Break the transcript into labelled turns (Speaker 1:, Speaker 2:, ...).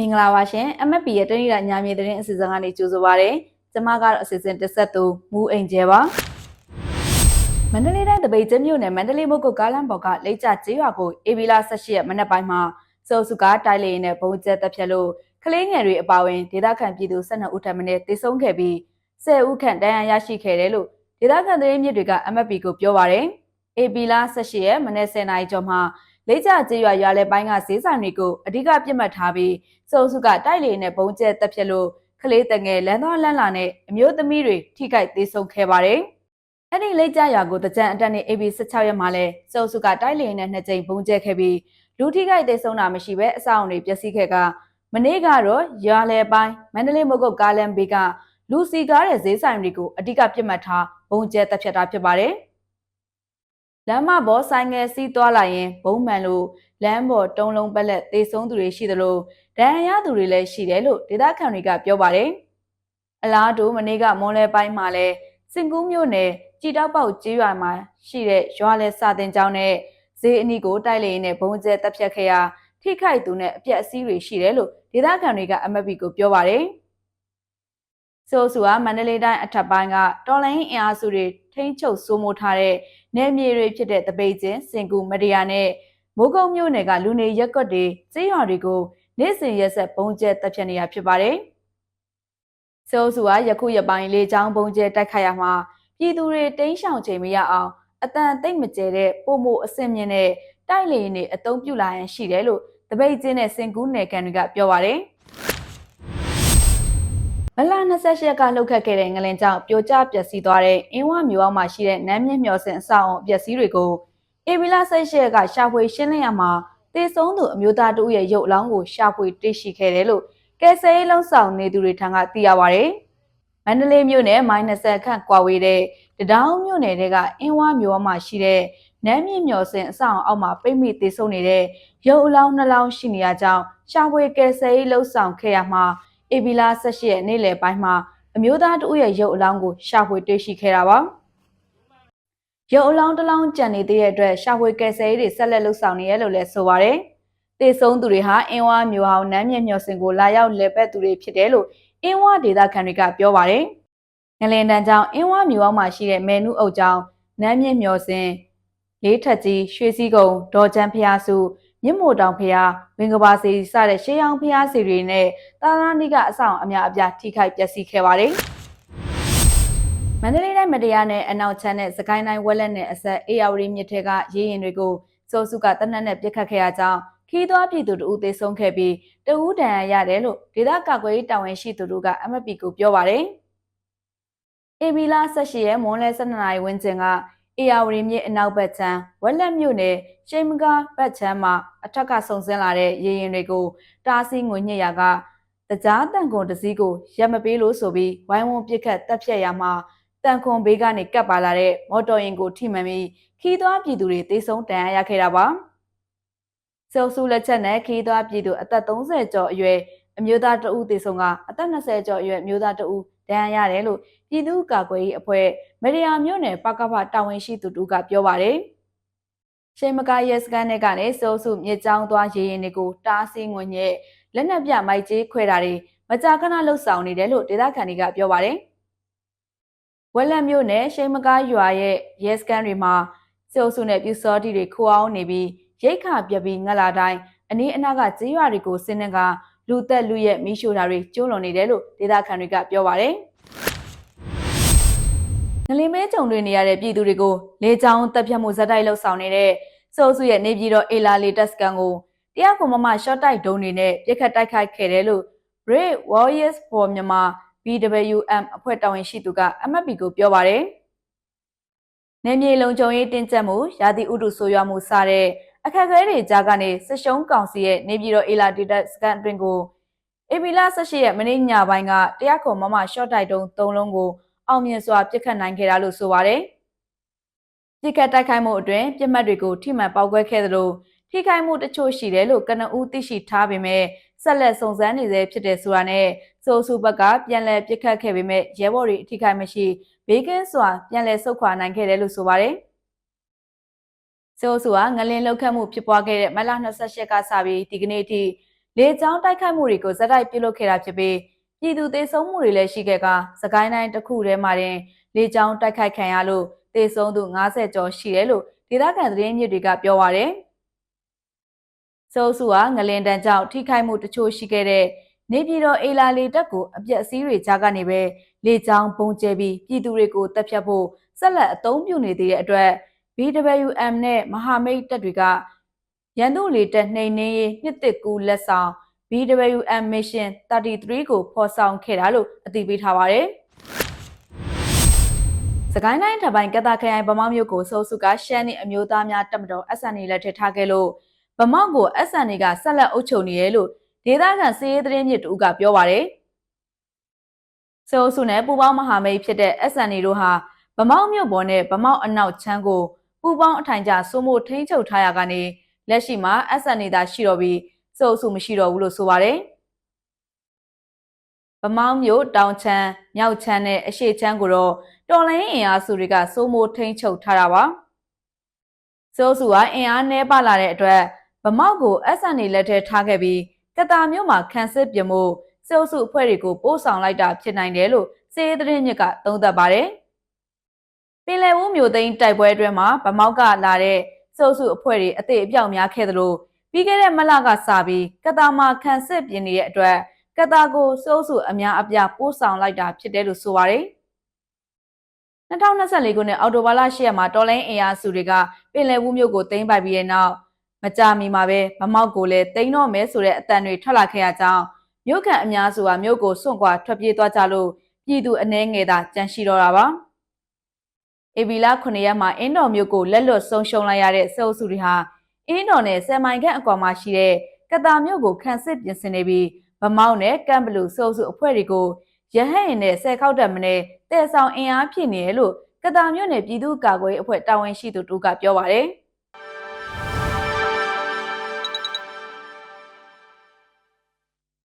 Speaker 1: မင်္ဂလာပါရှင် MFP ရဲ့တနင်္လာညမြေသတင်းအစီအစဉ်ကနေကြိုဆိုပါရစေ။ကျွန်မကတော့အစီအစဉ်တစ်ဆက်သူမူအိမ်ကျဲပါ။မန္တလေးတိုင်းတပိတ်ကျမြို့နယ်မန္တလေးမုတ်ကုတ်ကားလမ်းပေါ်ကလိတ်ကျကျေးရွာကိုအေဗီလာ18ရက်မနက်ပိုင်းမှာစောစုကားတိုက်လေရင်နဲ့ဘုံကျဲတက်ဖြတ်လို့ကလေးငယ်တွေအပါအဝင်ဒေသခံပြည်သူ12ဦးထပ်မံတေဆုံးခဲ့ပြီး10ဦးခန့်တန်းရရရှိခဲ့တယ်လို့ဒေသခံသတင်းမြစ်တွေက MFP ကိုပြောပါရယ်။အေဗီလာ18ရက်မနက်10:00နာရီကျော်မှာ လိတ်ကျကျေးရွာရွာလဲပိုင်းကဈေးဆိုင်တွေကိုအဓိကပြစ်မှတ်ထားပြီးစုံစုကတိုက်လေနဲ့ဘုံကျဲတက်ဖြတ်လို့ကလေးတငယ်လမ်းသွားလမ်းလာနဲ့အမျိုးသမီးတွေထိခိုက်သေးဆုံးခဲ့ပါတယ်။အဲ့ဒီလိတ်ကျရွာကိုတကြံအတက်နဲ့ AB 16ရက်မှာလဲစုံစုကတိုက်လေနဲ့နှစ်ကြိမ်ဘုံကျဲခဲ့ပြီးလူထိခိုက်သေးဆုံးတာမရှိဘဲအဆောင်တွေပျက်စီးခဲ့ကမနေ့ကတော့ရွာလဲပိုင်းမန္တလေးမုတ်ကုတ်ကားလမ်းဘေးကလူစီကားတဲ့ဈေးဆိုင်တွေကိုအဓိကပြစ်မှတ်ထားဘုံကျဲတက်ဖြတ်တာဖြစ်ပါတယ်။ လမ်းမပေါ်ဆိုင်ငယ်စီးသွားလာရင်ဘုံမှန်လို့လမ်းပေါ်တုံးလုံးပက်လက်သေဆုံးသူတွေရှိသလိုဒဏ်ရာရသူတွေလည်းရှိတယ်လို့ဒေသခံတွေကပြောပါတယ်။အလားတူမနေ့ကမွန်လဲပိုင်းမှာလဲစင်ကူးမြို့နယ်ကြည်တောက်ပေါက်ကျေးရွာမှာရှိတဲ့ရွာလဲစာတင်ကျောင်းနဲ့ဈေးအနီးကိုတိုက်လေရင်နဲ့ဘုံကျဲတပ်ဖြတ်ခဲ့ရာထိခိုက်သူနဲ့အပြက်အစည်းတွေရှိတယ်လို့ဒေသခံတွေက MFP ကိုပြောပါတယ်။ဆိုဆူကမန္တလေးတိုင်းအထက်ပိုင်းကတော်လိုင်းအင်အားစုတွေထိန်းချုပ်စိုးမိုးထားတဲ့ နယ်မြေတွေဖြစ်တဲ့တပိတ်ချင်းစင်ကူမဒီယာနဲ့မိုးကုတ်မြို့နယ်ကလူနေရက်ကွက်တွေစေးရွာတွေကိုနေ့စဉ်ရက်ဆက်ပုံကျဲတပ်ဖြတ်နေရဖြစ်ပါတယ်။ဆိုဆူကယခုရပိုင်းလေးချောင်းပုံကျဲတိုက်ခိုက်ရမှာပြည်သူတွေတိမ်းရှောင်ချိန်မရအောင်အတန်သိမ့်မကျဲတဲ့ပုံမိုအဆင့်မြင့်တဲ့တိုက်လေရင်တွေအသုံးပြုလာရင်ရှိတယ်လို့တပိတ်ချင်းနဲ့စင်ကူးနယ်ကန်တွေကပြောပါတယ်။ မလ28ရက်ကလှုပ်ခတ်ခဲ့တဲ့ငလင်ကြောင့်ပြိုကျပျက်စီးသွားတဲ့အင်းဝမျိုးအောင်မှာရှိတဲ့နမ်းမြင့်မျော်စင်အဆောက်အုံပျက်စီးတွေကိုအေဗီလာဆက်ရှက်ကရှာဖွေရှင်းလင်းရမှာတေဆုံးသူအမျိုးသားတဦးရဲ့ရုပ်အလောင်းကိုရှာဖွေတွေ့ရှိခဲ့တယ်လို့ကယ်ဆယ်ရေးလုံဆောင်နေသူတွေထံကသိရပါဗျ။မန္တလေးမြို့နယ်မိုင်း20ခန့်ကွာဝေးတဲ့တဒေါင်းမြို့နယ်တွေကအင်းဝမျိုးအောင်မှာရှိတဲ့နမ်းမြင့်မျော်စင်အဆောက်အုံအောက်မှာပိတ်မိတေဆုံးနေတဲ့ရုပ်အလောင်းနှလောင်းရှိနေရကြောင်းရှာဖွေကယ်ဆယ်ရေးလုံဆောင်ခဲ့ရမှာ အေဗီလာ18ရက်နေ့လယ်ပိုင်းမှာအမျိုးသားတဦးရဲ့ရုပ်အလောင်းကိုရှာဖွေတွေ့ရှိခဲ့တာပါ။ရုပ်အလောင်းတစ်လောင်းကျန်နေသေးတဲ့အတွက်ရှာဖွေကယ်ဆယ်ရေးတွေဆက်လက်လုပ်ဆောင်နေရလို့လည်းဆိုပါရယ်။တေဆုံးသူတွေဟာအင်းဝါမျိုးဟောင်းနမ်းမြင့်မျော်စင်ကိုလာရောက်လည်ပတ်သူတွေဖြစ်တယ်လို့အင်းဝါဒေသခံတွေကပြောပါရယ်။ငလင်တန်းကျောင်းအင်းဝါမျိုးဟောင်းမှာရှိတဲ့မဲနုအုပ်ကျောင်းနမ်းမြင့်မျော်စင်လေးထက်ကြီးရွှေစည်းကုံဒေါ်ချမ်းဖျားစု မြင့်မို့တောင်ဖျားဝင်းကဘာစီစတဲ့ရှေးအောင်ဖျားစီတွေနဲ့တာသာနိကအဆောင်အများအပြားထိခိုက်ပျက်စီးခဲ့ပါတယ်။မန္တလေးတိုင်းမတရားနဲ့အနောက်ချမ်းနဲ့စကိုင်းတိုင်းဝက်လက်နဲ့အဆက်အေယာဝတီမြစ်ထဲကရေရင်တွေကိုစိုးစုကတနက်နဲ့ပြစ်ခတ်ခဲ့ရကြောင်းခီးသွွားပြည်သူတို့သေဆုံးခဲ့ပြီးတဦးဒဏ်ရာရတယ်လို့ဒေသကာကွယ်ရေးတာဝန်ရှိသူတို့က MPP ကိုပြောပါတယ်။အေဘီလာ၁၈ရက်မွန်းလဲ၁၂နာရီဝန်းကျင်က အေယာဝတီမြစ်အနောက်ဘက်ခြမ်းဝက်လက်မြို့နယ်ရှိမကားဘက်ခြမ်းမှာအထက်ကဆုံဆင်းလာတဲ့ရေရင်တွေကိုတားဆီးငွေညစ်ရာကတကြားတန်ခွန်တစည်းကိုရက်မပေးလို့ဆိုပြီးဝိုင်းဝန်းပစ်ခတ်တပ်ဖြတ်ရမှာတန်ခွန်ဘေးကနေကပ်ပါလာတဲ့မော်တော်ယာဉ်ကိုထိမှန်ပြီးခီးသွွားပြည်သူတွေတေဆုံးတန်ရာရခဲ့တာပါစောစုလက်ချက်နဲ့ခီးသွွားပြည်သူအသက်30ကျော်အရွယ်အမျိုးသားတဦးတေဆုံးကအသက်20ကျော်အရွယ်အမျိုးသားတဦး ဒဏ်ရာရတယ်လို့ပြည်သူ့ကာကွယ်ရေးအဖွဲ့မရီယာမြို့နယ်ပကဖတာဝန်ရှိသူတို့ကပြောပါတယ်။ရှိမကာရဲစကန်နဲ့ကနေစိုးစုမြစ်ကြောင်းသွားရေရင်တွေကိုတားဆီးငွေညက်လက်နက်ပြမိုက်ကြီးခွဲတာတွေမကြာခဏလှုပ်ဆောင်နေတယ်လို့ဒေသခံတွေကပြောပါတယ်။ဝက်လက်မြို့နယ်ရှိမကားရွာရဲ့ရဲစကန်တွေမှာစိုးစုနဲ့ပြူစောတီတွေခိုးအောင်နေပြီးရိတ်ခါပြပြီးငက်လာတိုင်းအနည်းအနားကကြေးရွာတွေကိုစင်းနှက လူသက်လူရဲ့မိရှို့တာတွေကျိုးလွန်နေတယ်လို့ဒေသခံတွေကပြောပါတယ်။ငလင်းမဲကြုံတွေ့နေရတဲ့ပြည်သူတွေကိုလေကြောင်းတပ်ဖြတ်မှုဇက်တိုက်လှုပ်ဆောင်နေတဲ့စိုးစုရဲ့နေပြည်တော်အေလာလီတက်စကန်ကိုတရားခုံမမ short တိုက်ဒုံးတွေနဲ့ပြစ်ခတ်တိုက်ခိုက်ခဲ့တယ်လို့ Brave Warriors for Myanmar BWM အဖွဲ့တာဝန်ရှိသူက MFP ကိုပြောပါတယ်။နေမြေလုံခြုံရေးတင်းကျပ်မှုရာသီဥတုဆိုးရွားမှုစတဲ့ အခက်အခဲတွေကြားကနေစစ်ရှုံးကောင်စီရဲ့နေပြည်တော်အေလာဒေတာစကန်အတွင်းကိုအေပီလာ18ရက်မနေ့ညပိုင်းကတရားခုံမမ short တိုက်တုံး၃လုံးကိုအောင်မြင်စွာပြစ်ခတ်နိုင်ခဲ့တာလို့ဆိုပါတယ်။ပြစ်ခတ်တိုက်ခိုက်မှုအတွင်းပြစ်မှတ်တွေကိုထိမှန်ပေါက်ကွဲခဲ့သလိုထိခိုက်မှုတချို့ရှိတယ်လို့ကနဦးသိရှိထားပေမဲ့ဆက်လက်စုံစမ်းနေဆဲဖြစ်တဲ့ဆိုတာနဲ့စိုးစုဘက်ကပြန်လည်ပြစ်ခတ်ခဲ့ပေမဲ့ရဲဘော်တွေအထိခိုက်မရှိဘေးကင်းစွာပြန်လည်ဆုတ်ခွာနိုင်ခဲ့တယ်လို့ဆိုပါတယ်။ စိုးစုကငလင်းလောက်ခတ်မှုဖြစ်ပွားခဲ့တဲ့မလ28ကစပြီးဒီကနေ့ထိလေကြောင်းတိုက်ခိုက်မှုတွေကိုဇက်တိုက်ပြုလုပ်ခဲ့တာဖြစ်ပြီးပြည်သူသေဆုံးမှုတွေလည်းရှိခဲ့ကစကိုင်းတိုင်းတစ်ခုထဲမှာတင်လေကြောင်းတိုက်ခိုက်ခံရလို့သေဆုံးသူ90ကျော်ရှိတယ်လို့ဒေသခံသတင်းမြစ်တွေကပြောပါရယ်။စိုးစုဟာငလင်တန်းကြောင့်ထိခိုက်မှုတချို့ရှိခဲ့တဲ့နေပြည်တော်အေလာလေတက်ကိုအပြက်စီးတွေကြားကနေပဲလေကြောင်းပုံကျဲပြီးပြည်သူတွေကိုတပ်ဖြတ်ဖို့ဆက်လက်အသုံးပြုနေသေးတဲ့အတွက် BWM နဲ့မဟာမိတ်တပ်တွေကရန်သူလေတပ်နှိမ်နင်းရေးနှစ်တစ်ကူလက်ဆောင် BWM Mission 33ကိုဖော်ဆောင်ခဲ့တာလို့အသိပေးထားပါတယ်။စကိုင်းတိုင်းထပ်ပိုင်းကတာခရိုင်ဗမောက်မြို့ကိုစိုးစုကရှမ်းနီအမျိုးသားများတပ်မတော် SNA လက်ထက်ထားခဲ့လို့ဗမောက်ကို SNA ကဆက်လက်အုပ်ချုပ်နေရဲလို့ဒေသခံစီးရေးသတင်းမြစ်တူကပြောပါတယ်။စိုးစုနဲ့ပူပေါင်းမဟာမိတ်ဖြစ်တဲ့ SNA တို့ဟာဗမောက်မြို့ပေါ်နဲ့ဗမောက်အနောက်ချမ်းကို ပူပေါင်းအထိုင်ကျစိုးမိုးထိန်းချုပ်ထားရကနေလက်ရှိမှာ SNA သာရှိတော့ပြီးစိုးစုမရှိတော့ဘူးလို့ဆိုပါတယ်။ဗမောင်းမြို့တောင်ချမ်းမြောက်ချမ်းနဲ့အရှေ့ချမ်းကိုတော့တော်လိုင်းအင်အားစုတွေကစိုးမိုးထိန်းချုပ်ထားတာပါ။စိုးစုကအင်အားနှဲပါလာတဲ့အတွက်ဗမောက်ကို SNA လက်ထဲထားခဲ့ပြီးကတာမြို့မှာခန်းစစ်ပြမှုစိုးစုအဖွဲ့တွေကိုပို့ဆောင်လိုက်တာဖြစ်နိုင်တယ်လို့စေးသတင်းမြစ်ကသုံးသပ်ပါတယ်။ ပင်လယ်ဦးမြို့သိမ်းတိုက်ပွဲအတွင်းမှာဗမောက်ကလာတဲ့စိုးစုအဖွဲ့တွေအသေးအပြောက်များခဲ့သလိုပြီးခဲ့တဲ့မလကစပြီးကတာမှာခန်းစစ်ပြင်နေတဲ့အတွက်ကတာကိုစိုးစုအများအပြားပို့ဆောင်လိုက်တာဖြစ်တယ်လို့ဆိုပါတယ်။2024ခုနှစ်အောက်တိုဘာလ10ရက်မှာတော်လိုင်းအင်အားစုတွေကပင်လယ်ဘူးမြို့ကိုသိမ်းပိုက်ပြီးတဲ့နောက်မကြာမီမှာပဲမမောက်ကိုလည်းသိမ်းတော့မယ်ဆိုတဲ့အတန်တွေထွက်လာခဲ့ရကြောင်းမြို့ကန်အများစုကမြို့ကိုစွန့်ခွာထွက်ပြေးသွားကြလို့ပြည်သူအနှဲငယ်သာကြန့်ရှိတော့တာပါ။ အေဗီလာ9ရက်မှာအင်းတော်မြို့ကိုလက်လွတ်ဆုံးရှုံးလိုက်ရတဲ့စေအုပ်စုတွေဟာအင်းတော်နဲ့ဆယ်မိုင်ခန့်အကွာမှာရှိတဲ့ကတာမြို့ကိုခန့်စစ်ပြင်ဆင်နေပြီးဗမောက်နဲ့ကမ်ဘလူစေအုပ်စုအဖွဲ့တွေကိုရဟတ်ရင်နဲ့ဆယ်ခေါက်တက်မနဲ့တဲဆောင်အင်အားဖြစ်နေတယ်လို့ကတာမြို့နယ်ပြည်သူ့ကာကွယ်အဖွဲ့တာဝန်ရှိသူတို့ကပြောပါတယ်။